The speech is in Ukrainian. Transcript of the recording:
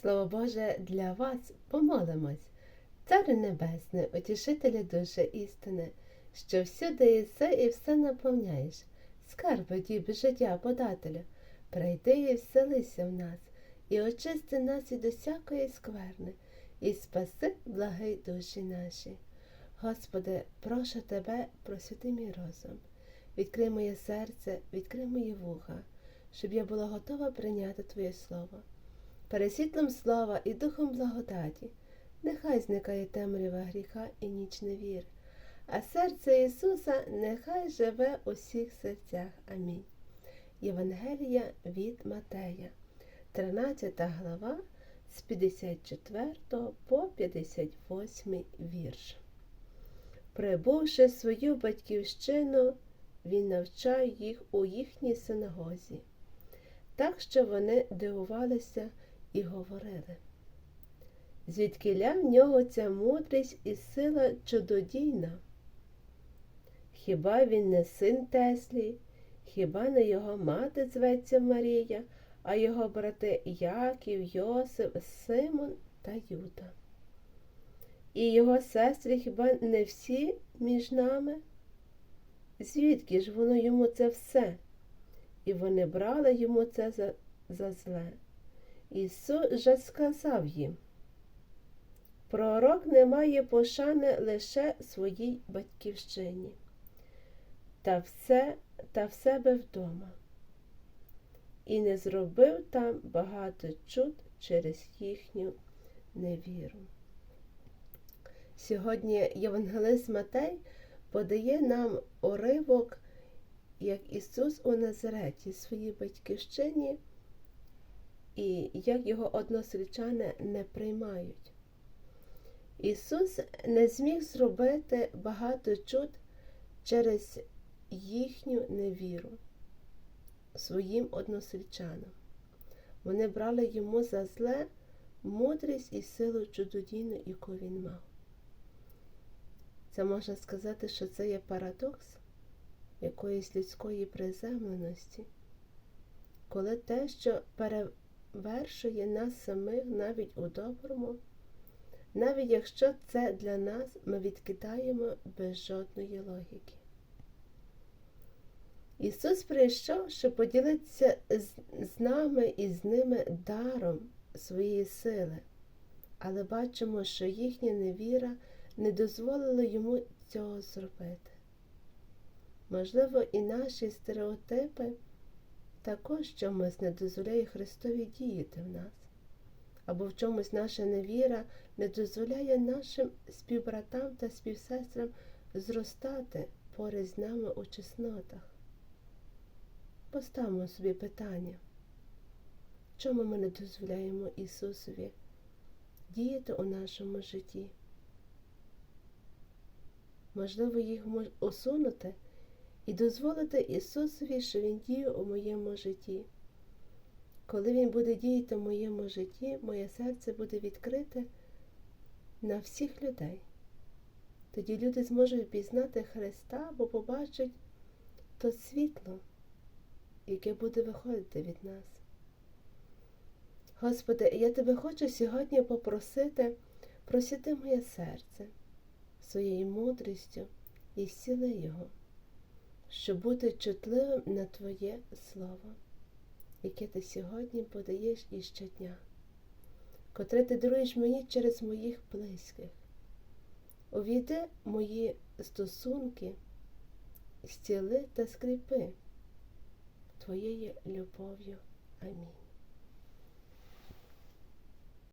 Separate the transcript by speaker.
Speaker 1: Слово Боже для вас помолимось. Царю Небесне, утішителя душі істини, що всюди єси і все наповняєш, скарби діб життя подателя, прийди і вселися в нас, і очисти нас від усякої скверни, і спаси благий душі наші. Господи, прошу Тебе, просвіти мій розум, відкрий моє серце, відкрий мої вуха, щоб я була готова прийняти Твоє Слово. Пересвітлом слова і духом благодаті, нехай зникає темрява гріха і ніч невір, а серце Ісуса нехай живе у всіх серцях. Амінь. Євангелія від Матея, 13 глава з 54 по 58 вірш. Прибувши свою батьківщину, він навчав їх у їхній синагозі, так що вони дивувалися і говорили. Звідкиля в нього ця мудрість і сила чудодійна? Хіба він не син Теслі, хіба не його мати зветься Марія, а його брати Яків, Йосип, Симон та Юда? І його сестри хіба не всі між нами? Звідки ж воно йому це все? І вони брали йому це за, за зле. Ісус же сказав їм, пророк не має пошани лише своїй батьківщині, та все та в себе вдома, і не зробив там багато чуд через їхню невіру. Сьогодні Євангелист Матей подає нам уривок, як Ісус у Назареті, своїй батьківщині, і як його односельчани не приймають. Ісус не зміг зробити багато чуд через їхню невіру своїм односельчанам. Вони брали йому за зле мудрість і силу чудодійну, яку він мав. Це можна сказати, що це є парадокс якоїсь людської приземленості, коли те, що перевершує нас самих навіть у доброму, навіть якщо це для нас ми відкидаємо без жодної логіки. Ісус прийшов, щоб поділитися з нами і з ними даром своєї сили, але бачимо, що їхня невіра не дозволила йому цього зробити. Можливо, і наші стереотипи також чомусь не дозволяє Христові діяти в нас, або в чомусь наша невіра не дозволяє нашим співбратам та співсестрам зростати поряд з нами у чеснотах. Поставимо собі питання, чому ми не дозволяємо Ісусові діяти у нашому житті? Можливо, їх усунути і дозволити Ісусові, що Він діє у моєму житті. Коли Він буде діяти в моєму житті, моє серце буде відкрите на всіх людей. Тоді люди зможуть пізнати Христа, бо побачать то світло, яке буде виходити від нас. Господи, я тебе хочу сьогодні попросити, просити моє серце своєю мудрістю і зціли його, щоб бути чутливим на Твоє Слово, яке ти сьогодні подаєш і щодня, котре ти даруєш мені через моїх близьких. Увійди мої стосунки, зціли та скріпи Твоєю любов'ю. Амінь.